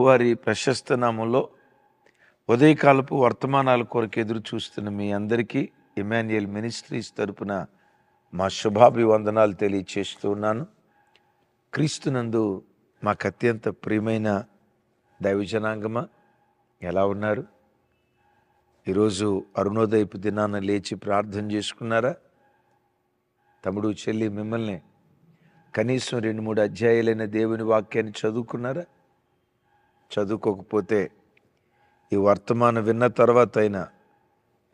వారి ప్రశస్త నామంలో ఉదయకాలపు వర్తమానాల కొరకు ఎదురు చూస్తున్న మీ అందరికీ ఇమాన్యుయల్ మినిస్ట్రీస్ తరపున మా శుభాభివందనాలు తెలియచేస్తూ ఉన్నాను. క్రీస్తునందు మాకు అత్యంత ప్రియమైన దైవజనాంగమా ఎలా ఉన్నారు? ఈరోజు అరుణోదయపు దినాన లేచి ప్రార్థన చేసుకున్నారా? తమ్ముడు చెల్లి మిమ్మల్ని కనీసం రెండు మూడు అధ్యాయులైన దేవుని వాక్యాన్ని చదువుకున్నారా? చదువుకోకపోతే ఈ వర్తమానం విన్న తర్వాత అయినా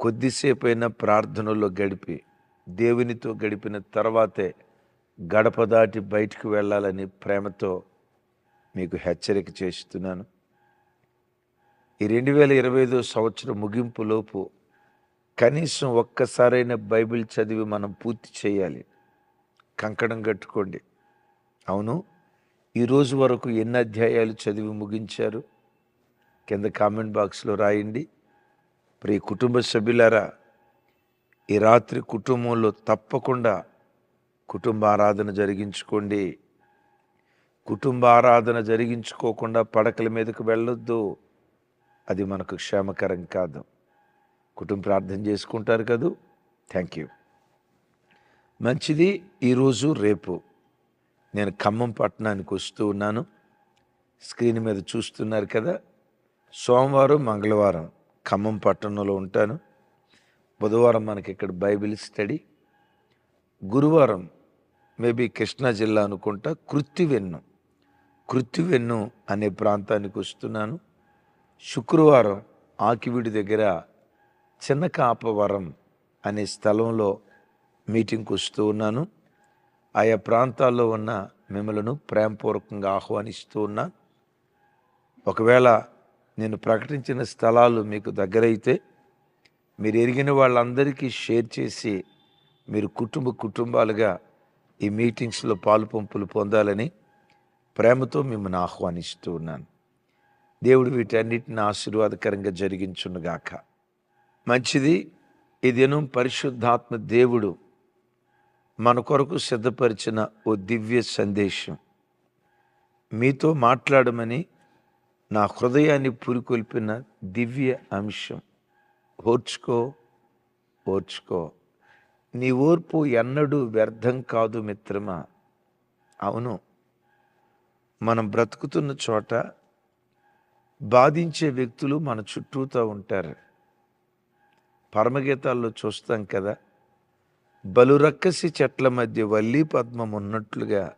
కొద్దిసేపు అయినా ప్రార్థనలో గడిపి దేవునితో గడిపిన తర్వాతే గడప దాటి బయటికి వెళ్ళాలని ప్రేమతో మీకు హెచ్చరిక చేస్తున్నాను. ఈ రెండు వేల ఇరవై ఐదో సంవత్సరం ముగింపులోపు కనీసం ఒక్కసారైనా బైబిల్ చదివి మనం పూర్తి చేయాలి. కంకణం కట్టుకోండి. అవును ఈరోజు వరకు ఎన్ని అధ్యాయాలు చదివి ముగించారు? కింద కామెంట్ బాక్స్లో రాయండి. ప్రియ కుటుంబ సభ్యులారా ఈ రాత్రి కుటుంబంలో తప్పకుండా కుటుంబ ఆరాధన జరిగించుకోండి. కుటుంబ ఆరాధన జరిగించుకోకుండా పడకల మీదకు వెళ్ళొద్దు. అది మనకు క్షేమకరం కాదు. కుటుంబ ప్రార్థన చేసుకుంటారు కదూ? Thank you. మంచిది ఈరోజు రేపు. నేను ఖమ్మం పట్టణానికి వస్తూ ఉన్నాను. స్క్రీన్ మీద చూస్తున్నారు కదా సోమవారం మంగళవారం ఖమ్మం పట్టణంలో ఉంటాను. బుధవారం మనకి ఇక్కడ బైబిల్ స్టడీ. గురువారం మేబీ కృష్ణా జిల్లా అనుకుంటా కృత్తివెన్ను కృత్తివెన్ను అనే ప్రాంతానికి వస్తున్నాను. శుక్రవారం ఆకివిడి దగ్గర చిన్న కాపవరం అనే స్థలంలో మీటింగ్కి వస్తూ ఉన్నాను. ఆయా ప్రాంతాల్లో ఉన్న మిమ్మలను ప్రేమపూర్వకంగా ఆహ్వానిస్తూ ఉన్నా ఒకవేళ నేను ప్రకటించిన స్థలాలు మీకు దగ్గరైతే మీరు ఎరిగిన వాళ్ళందరికీ షేర్ చేసి మీరు కుటుంబ కుటుంబాలుగా ఈ మీటింగ్స్లో పాలు పంపులు పొందాలని ప్రేమతో మిమ్మల్ని ఆహ్వానిస్తూ ఉన్నాను. దేవుడు వీటన్నిటిని ఆశీర్వాదకరంగా జరిగించునుగాక. మంచిది ఈ దినం పరిశుద్ధాత్మ దేవుడు మన కొరకు సిద్ధపరిచిన ఓ దివ్య సందేశం. మీతో మాట్లాడమని నా హృదయాన్ని పురికొల్పిన దివ్య అంశం. ఓర్చుకో ఓర్చుకో. నీ ఓర్పు ఎన్నడూ వ్యర్థం కాదు మిత్రమా? అవును. మనం బ్రతుకుతున్న చోట బాధించే వ్యక్తులు మన చుట్టూతో ఉంటారు. పరమగీతాల్లో చూస్తాం కదా బలురక్కసి చెట్ల మధ్య వల్లి పద్మం ఉన్నట్లుగా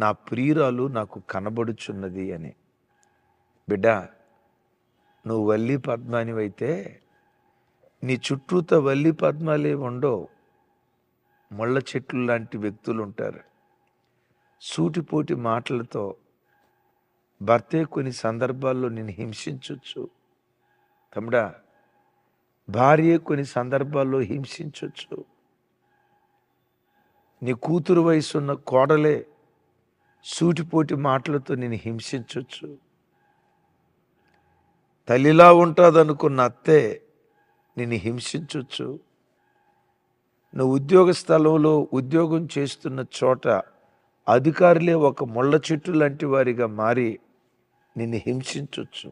నా ప్రియురాలు నాకు కనబడుచున్నది అని. బిడ్డ నువ్వు వల్లి పద్మానివైతే నీ చుట్టూత వల్లి పద్మాలే ఉండవు. ముళ్ళ చెట్లు లాంటి వ్యక్తులు ఉంటారు సూటిపోటి మాటలతో భర్తే కొన్ని సందర్భాల్లో నేను హింసించవచ్చు తమ్ముడా భార్య కొన్ని సందర్భాల్లో హింసించవచ్చు నీ కూతురు వయసున్న కోడలే సూటిపోటి మాటలతో నేను హింసించవచ్చు తల్లిలా ఉంటుందనుకున్న అత్తే నిన్ను హింసించవచ్చు నువ్వు ఉద్యోగ స్థలంలో ఉద్యోగం చేస్తున్న చోట అధికారులే ఒక ముళ్ళ చెట్టు లాంటి వారిగా మారి నిన్ను హింసించవచ్చు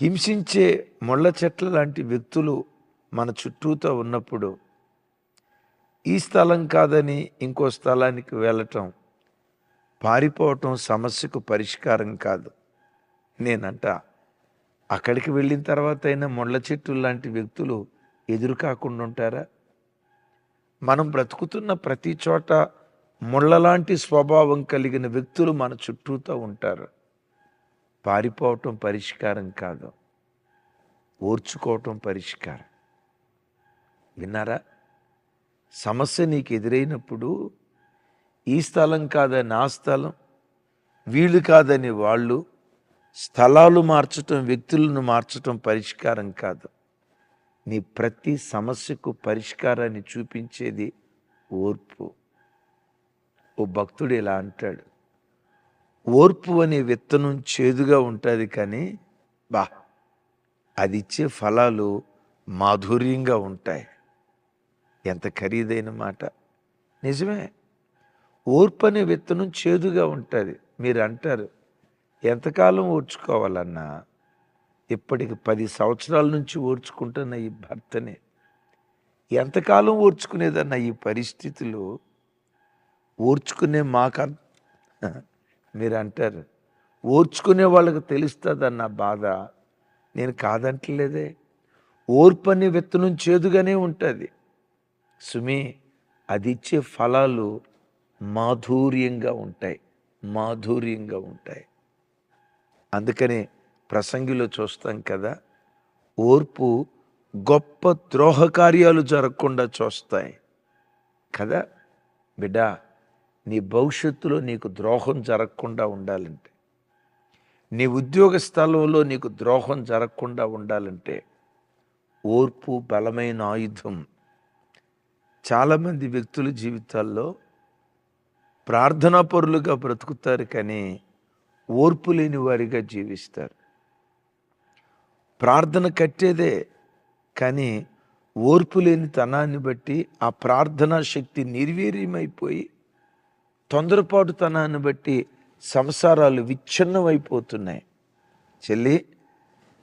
హింసించే ముళ్ళ చెట్ల లాంటి వ్యక్తులు మన చుట్టూతో ఉన్నప్పుడు ఈ స్థలం కాదని ఇంకో స్థలానికి వెళ్ళటం పారిపోవటం సమస్యకు పరిష్కారం కాదు. నేనంట అక్కడికి వెళ్ళిన తర్వాత అయినా ముళ్ళ చెట్టు లాంటి వ్యక్తులు ఎదురు కాకుండా ఉంటారా? మనం బ్రతుకుతున్న ప్రతి చోట ముళ్ళలాంటి స్వభావం కలిగిన వ్యక్తులు మన చుట్టూతో ఉంటారు. పారిపోవటం పరిష్కారం కాదు. ఓర్చుకోవటం పరిష్కారం. విన్నారా? సమస్య నీకు ఎదురైనప్పుడు ఈ స్థలం కాదని ఆ స్థలం? వీళ్ళు కాదని వాళ్ళు స్థలాలు మార్చటం వ్యక్తులను మార్చటం పరిష్కారం కాదు. నీ ప్రతి సమస్యకు పరిష్కారాన్ని చూపించేది ఓర్పు. ఓ భక్తుడు ఇలా అంటాడు. ఓర్పు అనే విత్తనం చేదుగా ఉంటుంది కానీ బా అది ఇచ్చే ఫలాలు మాధుర్యంగా ఉంటాయి. ఎంత ఖరీదైన మాట. నిజమే. ఓర్పని విత్తనం చేదుగా ఉంటుంది. మీరు అంటారు ఎంతకాలం ఓర్చుకోవాలన్నా ఇప్పటికి పది సంవత్సరాల నుంచి ఓర్చుకుంటున్న ఈ భర్తనే. ఎంతకాలం ఓర్చుకునేదన్న ఈ పరిస్థితులు ఓర్చుకునే మాక మీరు అంటారు ఓర్చుకునే వాళ్ళకి తెలుస్తుందన్న బాధ నేను కాదంటలేదే. ఓర్పని విత్తనం చేదుగానే ఉంటుంది. సుమి అది ఇచ్చే ఫలాలు మాధుర్యంగా ఉంటాయి మాధుర్యంగా ఉంటాయి. అందుకనే ప్రసంగిలో చూస్తాం కదా ఓర్పు గొప్ప ద్రోహ కార్యాలు జరగకుండా చూస్తాయి. కదా బిడ్డ నీ భవిష్యత్తులో నీకు ద్రోహం జరగకుండా ఉండాలంటే నీ ఉద్యోగ స్థలంలో నీకు ద్రోహం జరగకుండా ఉండాలంటే ఓర్పు బలమైన ఆయుధం. చాలామంది వ్యక్తుల జీవితాల్లో ప్రార్థనా పరులుగా బ్రతుకుతారు కానీ ఓర్పు లేని వారిగా జీవిస్తారు. ప్రార్థన కట్టేదే కానీ ఓర్పు లేని తనాన్ని బట్టి ఆ ప్రార్థనా శక్తి నిర్వీర్యమైపోయి తొందరపాటుతనాన్ని బట్టి సంసారాలు విచ్ఛిన్నమైపోతున్నాయి. చెల్లి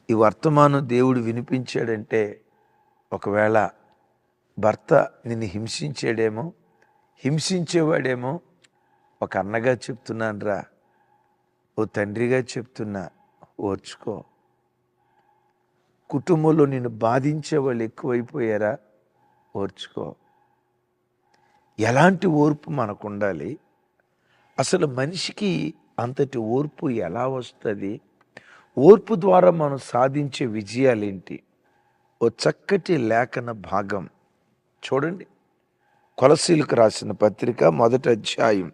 ఈ వర్తమానం దేవుడు వినిపించాడంటే ఒకవేళ భర్త నిన్ను హింసించాడేమో? హింసించేవాడేమో? ఒక అన్నగా చెప్తున్నాను రా ఓ తండ్రిగా చెప్తున్నా. ఓర్చుకో. కుటుంబంలో నిన్ను బాధించే వాళ్ళు ఎక్కువైపోయారా? ఓర్చుకో. ఎలాంటి ఓర్పు మనకు ఉండాలి అసలు మనిషికి అంతటి ఓర్పు ఎలా వస్తుంది? ఓర్పు ద్వారా మనం సాధించే విజయాలేంటి? ఓ చక్కటి లేఖన భాగం. చూడండి. కొలసీలకు రాసిన పత్రిక మొదటి అధ్యాయం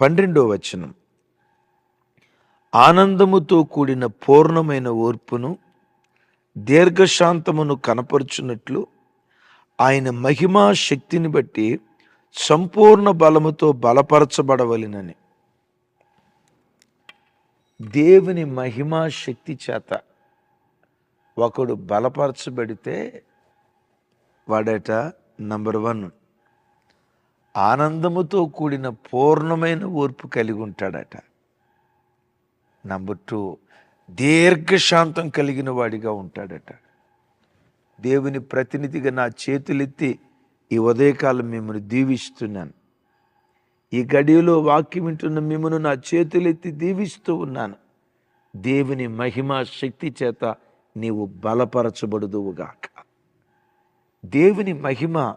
పన్నెండో వచనం. ఆనందముతో కూడిన పూర్ణమైన ఓర్పును దీర్ఘశాంతమును కనపరుచున్నట్లు ఆయన మహిమా శక్తిని బట్టి సంపూర్ణ బలముతో బలపరచబడవలెనని. దేవుని మహిమా శక్తి చేత ఒకడు బలపరచబడితే వాడట? నంబర్ వన్ ఆనందముతో కూడిన పూర్ణమైన ఓర్పు కలిగి ఉంటాడట. నంబర్ టూ దీర్ఘశాంతం కలిగిన వాడిగా ఉంటాడట. దేవుని ప్రతినిధిగా నా చేతులెత్తి ఈ ఉదయకాలం మిమ్మల్ని దీవిస్తున్నాను. ఈ గడియలో వాక్యం వింటున్న మిమ్మను నా చేతులెత్తి దీవిస్తూ ఉన్నాను. దేవుని మహిమ శక్తి చేత నీవు బలపరచబడుదువుగాక. దేవుని మహిమ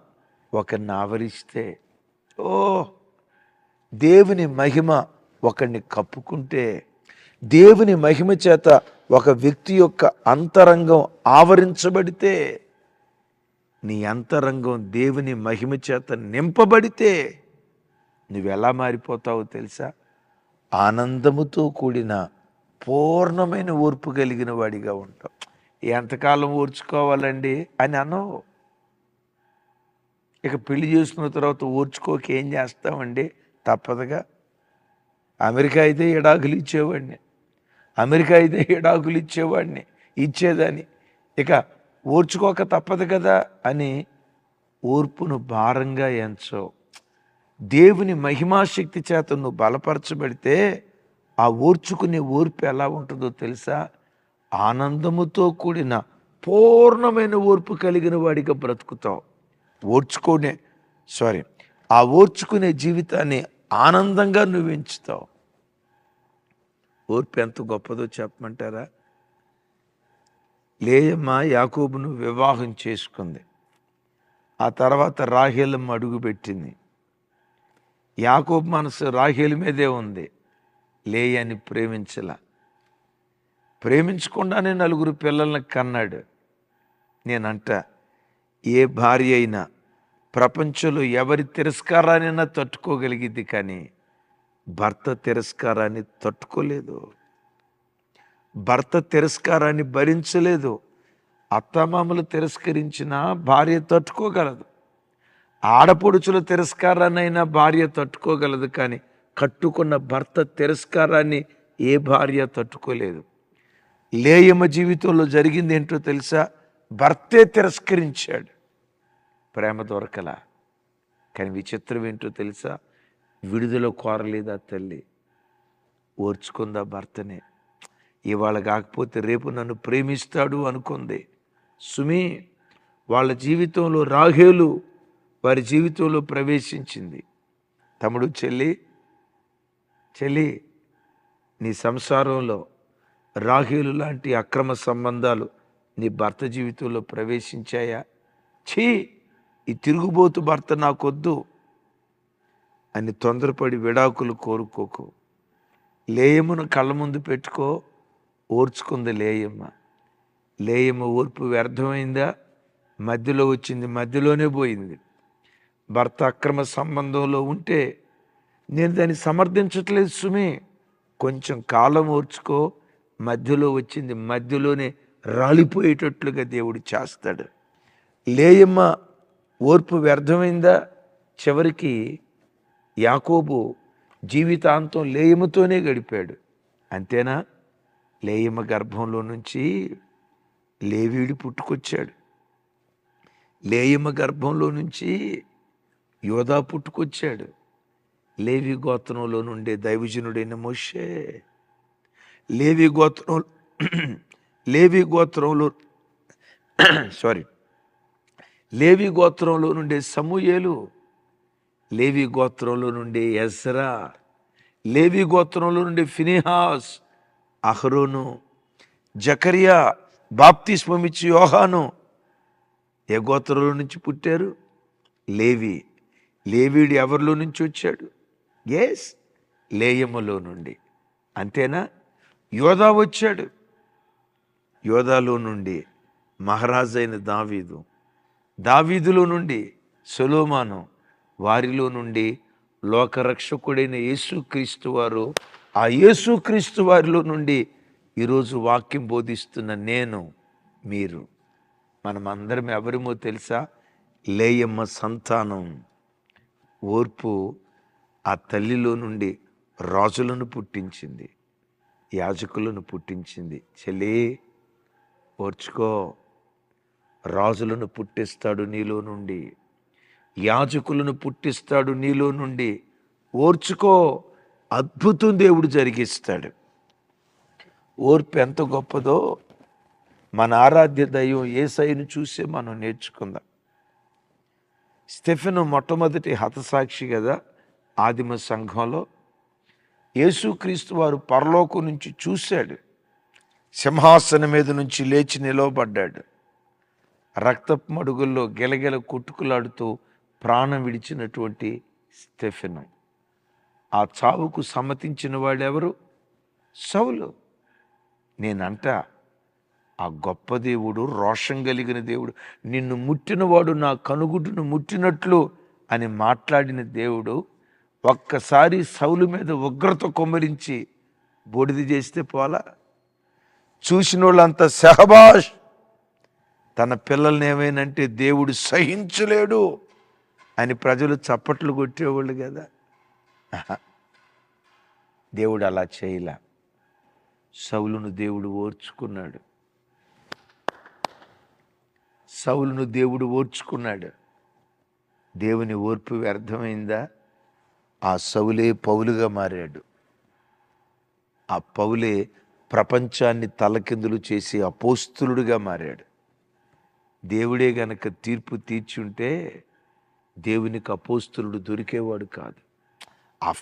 ఒకరిని ఆవరిస్తే ఓ దేవుని మహిమ ఒకరిని కప్పుకుంటే దేవుని మహిమ చేత ఒక వ్యక్తి యొక్క అంతరంగం ఆవరించబడితే నీ అంతరంగం దేవుని మహిమ చేత నింపబడితే నువ్వెలా మారిపోతావో తెలుసా? ఆనందముతో కూడిన పూర్ణమైన ఓర్పు కలిగిన వాడిగా ఉంటావు. ఎంతకాలం ఓర్చుకోవాలండి? అని అనవు ఇక పెళ్ళి చేసుకున్న తర్వాత ఓర్చుకోక ఏం చేస్తామండి? తప్పదుగా. అమెరికా అయితే ఎడాకులు ఇచ్చేవాడిని. అమెరికా అయితే ఎడాకులు ఇచ్చేవాడిని ఇచ్చేదని ఇక ఓర్చుకోక తప్పదు కదా అని ఓర్పును భారంగా ఎంచో దేవుని మహిమాశక్తి చేత నువ్వు బలపరచబడితే ఆ ఓర్చుకునే ఓర్పు ఎలా ఉంటుందో తెలుసా? ఆనందముతో కూడిన పూర్ణమైన ఓర్పు కలిగిన వాడిగా బ్రతుకుతావు. ఓర్చుకోనే సారీ ఆ ఓర్చుకునే జీవితాన్ని ఆనందంగా నువ్వు ఎంచుతావు ఓర్పు ఎంత గొప్పదో చెప్పమంటారా? లేయమ్మ యాకోబును వివాహం చేసుకుంది. ఆ తర్వాత రాహేలమ్మ అడుగుపెట్టింది యాకోబు మనసు రాహేలు మీదే ఉంది. లేయని ప్రేమించల. ప్రేమించకుండానే నలుగురు పిల్లల్ని కన్నాడు. నేనంట ఏ భార్య అయినా ప్రపంచంలో ఎవరి తిరస్కారాన్నైనా తట్టుకోగలిగింది కానీ భర్త తిరస్కారాన్ని తట్టుకోలేదు. భర్త తిరస్కారాన్ని భరించలేదు. అత్తమామలు తిరస్కరించిన భార్య తట్టుకోగలదు. ఆడపడుచుల తిరస్కారాన్నైనా భార్య తట్టుకోగలదు కానీ కట్టుకున్న భర్త తిరస్కారాన్ని ఏ భార్య తట్టుకోలేదు. లేయమ్మ జీవితంలో జరిగింది ఏంటో తెలుసా? భర్తే తిరస్కరించాడు. ప్రేమ దొరకల. కానీ విచిత్రం ఏంటో తెలుసా? విడుదల కోరలేదా తల్లి? ఓర్చుకుందా భర్తనే? ఇవాళ కాకపోతే రేపు నన్ను ప్రేమిస్తాడు అనుకుంది. సుమి వాళ్ళ జీవితంలో రాహేలు వారి జీవితంలో ప్రవేశించింది. తమ్ముడు చెల్లి చెల్లి నీ సంసారంలో రాహేలు లాంటి అక్రమ సంబంధాలు నీ భర్త జీవితంలో ప్రవేశించాయా? ఛీ! ఈ తిరుగుబోతు భర్త నాకొద్దు అని తొందరపడి విడాకులు కోరుకోకు. లేయమును కళ్ళ ముందు పెట్టుకో ఓర్చుకుంది లేయమ్మ. లేయమ్మ ఓర్పు వ్యర్థమైందా? మధ్యలో వచ్చింది మధ్యలోనే పోయింది. భర్త అక్రమ సంబంధంలో ఉంటే నేను దాన్ని సమర్థించట్లేదు సుమి. కొంచెం కాలం ఓర్చుకో మధ్యలో వచ్చింది మధ్యలోనే రాలిపోయేటట్లుగా దేవుడు చేస్తాడు. లేయమ్మ ఓర్పు వ్యర్థమైందా? చివరికి యాకోబు జీవితాంతం లేయమ్మతోనే గడిపాడు. అంతేనా? లేయమ్మ గర్భంలో నుంచి లేవీడు పుట్టుకొచ్చాడు. లేయమ్మ గర్భంలో నుంచి యోధా పుట్టుకొచ్చాడు. లేవి గోత్రంలో నుండే దైవజనుడైన మోషే. లేవి గోత్రం లేవి గోత్రంలో సారీ లేవి గోత్రంలో నుండే సమూయేలు లేవి గోత్రంలో నుండి ఎస్రా లేవి గోత్రంలో నుండి ఫినిహాస్ అహరోను జకరియా బాప్తిస్మమిచ్చి యోహాను. ఏ గోత్రంలో నుంచి పుట్టారు? లేవి. లేవీడు ఎవరిలో నుంచి వచ్చాడు? ఎస్ లేయములో నుండి. అంతేనా? యోధా వచ్చాడు. యోధాలో నుండి మహారాజైన దావీదు దావీదులో నుండి సొలోమాను వారిలో నుండి లోకరక్షకుడైన యేసుక్రీస్తు వారు ఆ యేసుక్రీస్తు వారిలో నుండి ఈరోజు వాక్యం బోధిస్తున్న నేను మీరు. మనమందరం ఎవరిమో తెలుసా? లేయమ్మ సంతానం. ఓర్పు ఆ తల్లిలో నుండి రాజులను పుట్టించింది యాజకులను పుట్టించింది. చెల్లే ఓర్చుకో రాజులను పుట్టిస్తాడు నీలో నుండి యాజకులను పుట్టిస్తాడు నీలో నుండి. ఓర్చుకో అద్భుతం దేవుడు జరిగిస్తాడు. ఓర్పు ఎంత గొప్పదో మన ఆరాధ్య దైవం ఏ సైను చూసే మనం నేర్చుకుందాం. స్టెఫెను మొట్టమొదటి హతసాక్షి కదా ఆదిమ సంఘంలో. యేసుక్రీస్తు వారు పరలోకం నుంచి చూశాడు. సింహాసనం మీద నుంచి లేచి నిలవబడ్డాడు. రక్తపు మడుగుల్లో గెలగెల కొట్టుకులాడుతూ ప్రాణం విడిచినటువంటి స్టెఫెను. ఆ చావుకు సమ్మతించిన వాడెవరు? సౌలు. నేనంట ఆ గొప్ప దేవుడు రోషం కలిగిన దేవుడు నిన్ను ముట్టినవాడు నా కనుగుడ్డును ముట్టినట్లు అని మాట్లాడిన దేవుడు ఒక్కసారి సౌలు మీద ఉగ్రత కొమ్మరించి బూడిద చేస్తే పోలా చూసిన వాళ్ళంతా సహబాష్ తన పిల్లల్ని ఏమైనంటే దేవుడు సహించలేడు అని ప్రజలు చప్పట్లు కొట్టేవాళ్ళు కదా. దేవుడు అలా చేయలే. సౌలును దేవుడు ఓర్చుకున్నాడు. సౌలును దేవుడు ఓర్చుకున్నాడు. దేవుని ఓర్పు వ్యర్థమైందా? ఆ సౌలే పౌలుగా మారాడు. ఆ పౌలే ప్రపంచాన్ని తలకిందులు చేసి అపోస్తులుడిగా మారాడు. దేవుడే గనక తీర్పు తీర్చి ఉంటే దేవునికి అపోస్తులుడు దొరికేవాడు కాదు.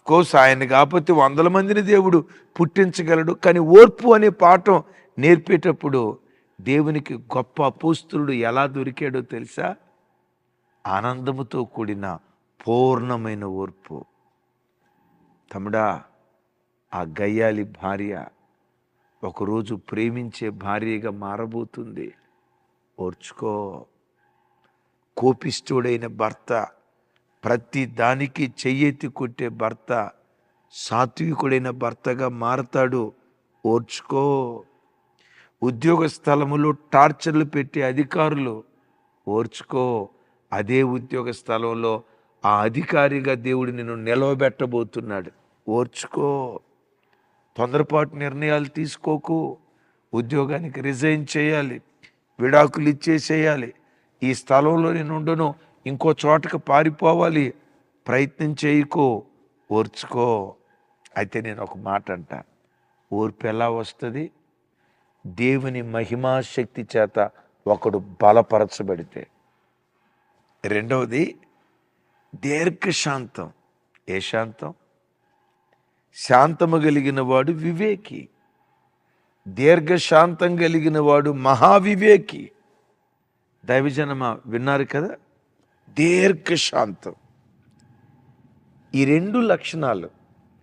కోర్స్ ఆయన కాకపోతే వందల మందిని దేవుడు పుట్టించగలడు కానీ ఓర్పు అనే పాఠం నేర్పేటప్పుడు దేవునికి గొప్ప అపోస్తులుడు ఎలా దొరికాడో తెలుసా? ఆనందముతో కూడిన పూర్ణమైన ఓర్పు. తమ్ముడా ఆ గయ్యాలి భార్య ఒకరోజు ప్రేమించే భార్యగా మారబోతుంది. ఓర్చుకో. కోపిష్ఠుడైన భర్త ప్రతి దానికి చెయ్యెత్తి కొట్టే భర్త సాత్వికుడైన భర్తగా మారతాడు. ఓర్చుకో. ఉద్యోగ స్థలములో టార్చర్లు పెట్టే అధికారులు. ఓర్చుకో. అదే ఉద్యోగ స్థలంలో ఆ అధికారిగా దేవుడు నిన్ను నిలవబెట్టబోతున్నాడు. ఓర్చుకో. తొందరపాటు నిర్ణయాలు తీసుకోకు. ఉద్యోగానికి రిజైన్ చేయాలి. విడాకులు ఇచ్చేసేయాలి. ఈ స్థలంలో నేను ఉండను. ఇంకో చోటకు పారిపోవాలి. ప్రయత్నం చేయకో. ఓర్చుకో. అయితే నేను ఒక మాట అంట. ఓర్పు ఎలా వస్తుంది? దేవుని మహిమాశక్తి చేత ఒకడు బలపరచబడితే. రెండవది దీర్ఘశాంతం. ఏ శాంతం? శాంతము కలిగిన వాడు వివేకి. దీర్ఘశాంతం కలిగిన వాడు మహావివేకి. దైవజనమ విన్నారు కదా? దీర్ఘశాంతం. ఈ రెండు లక్షణాలు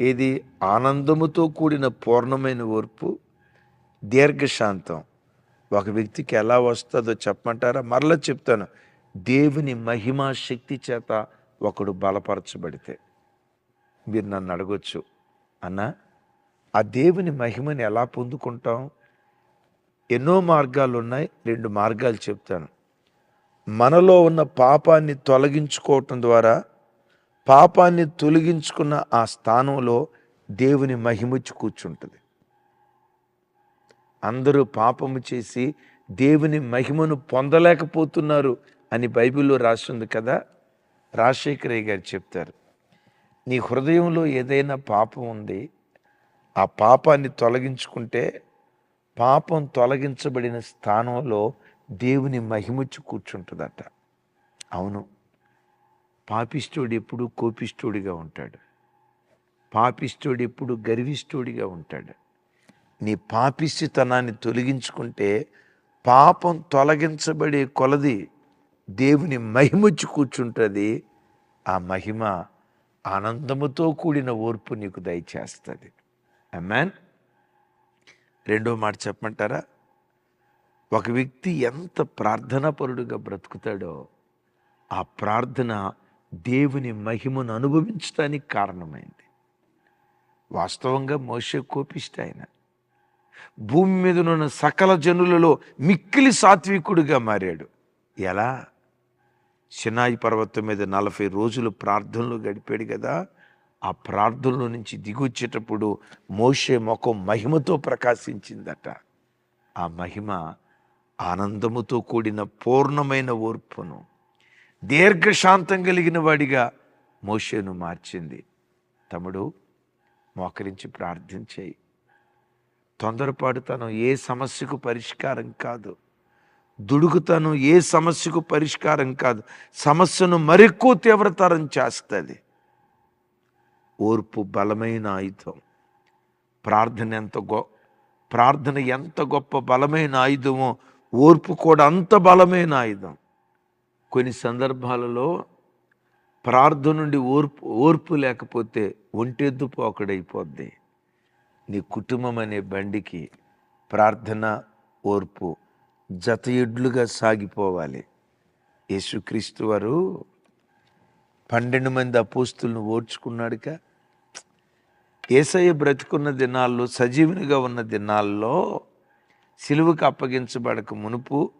ఏది ఆనందముతో కూడిన పూర్ణమైన ఓర్పు దీర్ఘశాంతం. ఒక వ్యక్తికి ఎలా వస్తుందో చెప్పమంటారా? మరలా చెప్తాను. దేవుని మహిమా శక్తి చేత ఒకడు బలపరచబడితే. మీరు నన్ను అడగొచ్చు. అన్నా ఆ దేవుని మహిమని ఎలా పొందుకుంటాం? ఎన్నో మార్గాలు ఉన్నాయి రెండు మార్గాలు చెప్తాను. మనలో ఉన్న పాపాన్ని తొలగించుకోవటం ద్వారా పాపాన్ని తొలగించుకున్న ఆ స్థానంలో దేవుని మహిమొచ్చి కూర్చుంటుంది. అందరూ పాపము చేసి దేవుని మహిమను పొందలేకపోతున్నారు అని బైబిల్లో రాసింది కదా? రాజశేఖరయ్య గారు చెప్తారు. నీ హృదయంలో ఏదైనా పాపం ఉంది ఆ పాపాన్ని తొలగించుకుంటే పాపం తొలగించబడిన స్థానంలో దేవుని మహిమొచ్చి కూర్చుంటుందట. అవును. పాపిష్టోడు ఎప్పుడు కోపిష్టోడిగా ఉంటాడు. పాపిష్టోడు ఎప్పుడు గర్విష్టోడిగా ఉంటాడు. నీ పాపిష్టితనాన్ని తొలగించుకుంటే పాపం తొలగించబడే కొలది దేవుని మహిమొచ్చి కూర్చుంటుంది. ఆ మహిమ ఆనందముతో కూడిన ఓర్పు నీకు దయచేస్తుంది. అమ్మాన్ రెండో మాట చెప్పమంటారా? ఒక వ్యక్తి ఎంత ప్రార్థనాపరుడుగా బ్రతుకుతాడో ఆ ప్రార్థన దేవుని మహిమను అనుభవించడానికి కారణమైంది. వాస్తవంగా మోసే కోపిష్ట ఆయన. భూమి మీద ఉన్న సకల జనులలో మిక్కిలి సాత్వికుడిగా మారాడు. ఎలా? సినాయి పర్వతం మీద నలభై రోజులు ప్రార్థనలు గడిపాడు కదా ఆ ప్రార్థనలో నుంచి దిగొచ్చేటప్పుడు మోషే ముఖం మహిమతో ప్రకాశించిందట. ఆ మహిమ ఆనందముతో కూడిన పూర్ణమైన ఓర్పును దీర్ఘశాంతం కలిగిన వాడిగా మోషేను మార్చింది. తమ్ముడు మోకరించి ప్రార్థించేయి తొందరపాటుతనం ఏ సమస్యకు పరిష్కారం కాదు. దుడుకుతనం ఏ సమస్యకు పరిష్కారం కాదు. సమస్యను మరెక్కువ తీవ్రతరం చేస్తుంది. ఓర్పు బలమైన ఆయుధం. ప్రార్థన ఎంత గొ ప్రార్థన ఎంత గొప్ప బలమైన ఆయుధమో ఓర్పు కూడా అంత బలమైన ఆయుధం. కొన్ని సందర్భాలలో ప్రార్థన నుండి ఓర్పు ఓర్పు లేకపోతే ఒంటెద్దు పోకడైపోద్ది. నీ కుటుంబం అనే బండికి ప్రార్థన ఓర్పు జత ఎడ్లుగా సాగిపోవాలి. యేసుక్రీస్తు వారు పన్నెండు మంది అపోస్తులను ఓర్చుకున్నాడుగా ఏసయ్య బ్రతికున్న దినాల్లో సజీవునిగా ఉన్న దినాల్లో సిలువకు అప్పగించబడక మునుపు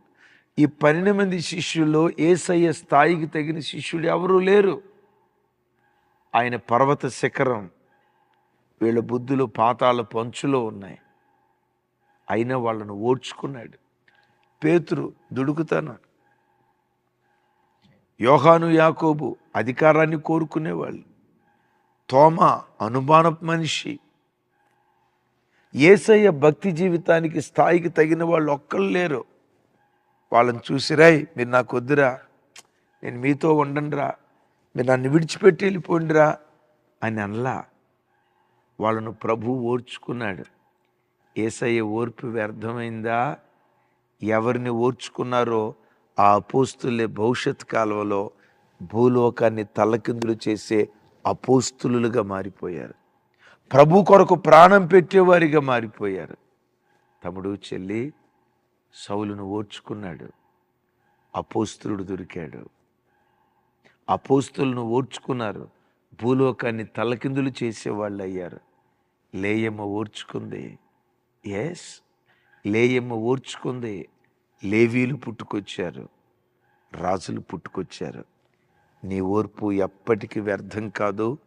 ఈ పన్నెండు మంది శిష్యుల్లో ఏసయ్య స్థాయికి తగిన శిష్యులు ఎవరూ లేరు. ఆయన పర్వత శిఖరం వీళ్ళ బుద్ధులు పాతాల పంచులో ఉన్నాయి. అయినా వాళ్ళను ఓడ్చుకున్నాడు పేతురు దుడుకుతాను. యోహాను యాకోబు అధికారాన్ని కోరుకునేవాళ్ళు. తోమ అనుమానపు మనిషి. ఏసయ్య భక్తి జీవితానికి స్థాయికి తగిన వాళ్ళు ఒక్కళ్ళు లేరు. వాళ్ళని చూసిరాయ్ మీరు నాకు వద్దురా. నేను మీతో ఉండండిరా. మీరు నన్ను విడిచిపెట్టి వెళ్ళిపోండిరా. అని అనలా. వాళ్ళను ప్రభు ఓర్చుకున్నాడు. ఏసయ్య ఓర్పు వ్యర్థమైందా? ఎవరిని ఓర్చుకున్నారో ఆ అపోస్తులే భవిష్యత్ కాలంలో భూలోకాన్ని తల్లకిందులు చేసే అపోస్తులుగా మారిపోయారు. ప్రభు కొరకు ప్రాణం పెట్టేవారిగా మారిపోయారు. తమ్ముడు చెల్లి సౌలును ఓర్చుకున్నాడు. అపోస్తులుడు దొరికాడు. అపోస్తులను ఓర్చుకున్నారు. భూలోకాన్ని తలకిందులు చేసేవాళ్ళు అయ్యారు లేయమ్మ ఓర్చుకుంది. ఎస్ లేయమ్మ ఓర్చుకుంది. లేవీలు పుట్టుకొచ్చారు. రాజులు పుట్టుకొచ్చారు. నీ ఓర్పు ఎప్పటికీ వ్యర్థం కాదు.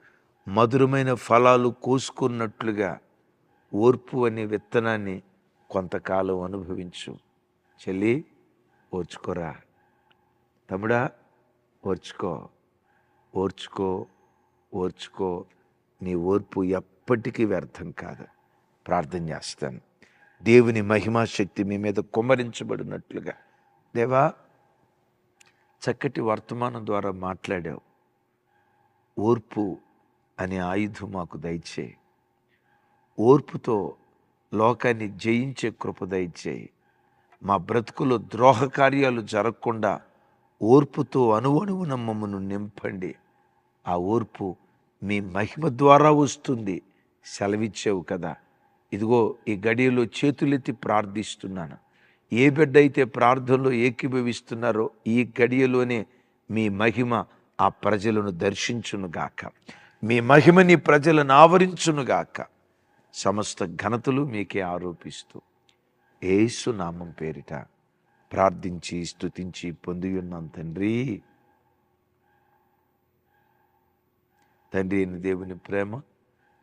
మధురమైన ఫలాలు కోసుకున్నట్లుగా ఓర్పు అనే విత్తనాన్ని కొంతకాలం అనుభవించు. చెల్లి ఓర్చుకోరా. తమ్ముడా ఓర్చుకో. ఓర్చుకో ఓర్చుకో. నీ ఓర్పు ఎప్పటికీ వ్యర్థం కాదు. ప్రార్థన చేస్తాను. దేవుని మహిమా శక్తి మీ మీద కుమ్మరించబడినట్లుగా. దేవా చక్కటి వర్తమానం ద్వారా మాట్లాడావు. ఓర్పు అనే ఆయుధం మాకు దయచేయి. ఓర్పుతో లోకాన్ని జయించే కృప దయచేయి. మా బ్రతుకులో ద్రోహ కార్యాలు జరగకుండా ఓర్పుతో అణువణువున మమ్మను నింపండి. ఆ ఓర్పు మీ మహిమ ద్వారా వస్తుంది. సెలవిచ్చావు కదా. ఇదిగో ఈ గడియలో చేతులెత్తి ప్రార్థిస్తున్నాను. ఏ బిడ్డ అయితే ప్రార్థనలో ఏకీభవిస్తున్నారో ఈ గడియలోనే మీ మహిమ ఆ ప్రజలను దర్శించునుగాక. మీ మహిమని ప్రజలను ఆవరించునుగాక. సమస్త ఘనతలు మీకే ఆరోపిస్తూ ఏసు నామం పేరిట ప్రార్థించి స్తుతించి పొంది ఉన్నాం తండ్రి. తండ్రి అని దేవుని ప్రేమ